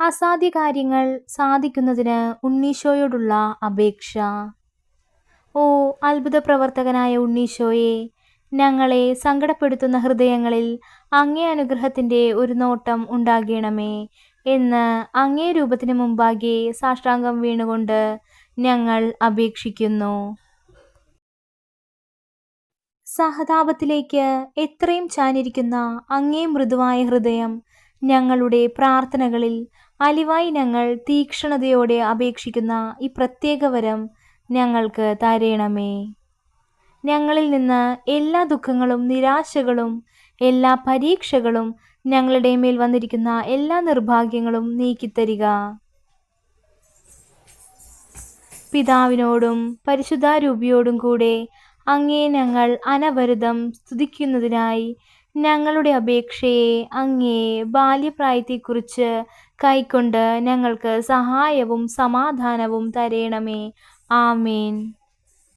അസാധ്യ കാര്യങ്ങൾ സാധിക്കുന്നതിന് ഉണ്ണീശോയോടുള്ള അപേക്ഷ. ഓ അത്ഭുത പ്രവർത്തകനായ ഉണ്ണീശോയെ ഞങ്ങളെ സങ്കടപ്പെടുത്തുന്ന ഹൃദയങ്ങളിൽ അങ്ങേ അനുഗ്രഹത്തിന്റെ ഒരു നോട്ടം ഉണ്ടാകണമേ എന്ന് അങ്ങേ രൂപത്തിന് മുമ്പാകെ സാഷ്ടാംഗം വീണുകൊണ്ട് ഞങ്ങൾ അപേക്ഷിക്കുന്നു. സഹതാപത്തിലേക്ക് എത്രയും ചാനിരിക്കുന്ന അങ്ങേ മൃദുവായ ഹൃദയം ഞങ്ങളുടെ പ്രാർത്ഥനകളിൽ അലിവായി ഞങ്ങൾ തീക്ഷണതയോടെ അപേക്ഷിക്കുന്ന ഈ പ്രത്യേക വരം ഞങ്ങൾക്ക് തരയണമേ ഞങ്ങളിൽ നിന്ന് എല്ലാ ദുഃഖങ്ങളും നിരാശകളും എല്ലാ പരീക്ഷകളും ഞങ്ങളുടെ മേൽ വന്നിരിക്കുന്ന എല്ലാ നിർഭാഗ്യങ്ങളും നീക്കിത്തരിക. പിതാവിനോടും പരിശുദ്ധാരൂപിയോടും കൂടെ അങ്ങേ ഞങ്ങൾ അനവരുതം സ്തുതിക്കുന്നതിനായി ഞങ്ങളുടെ അപേക്ഷയെ അങ്ങേ ബാല്യപ്രായത്തെക്കുറിച്ച് കൈക്കൊണ്ട് ഞങ്ങൾക്ക് സഹായവും സമാധാനവും തരയണമേ ആമേൻ.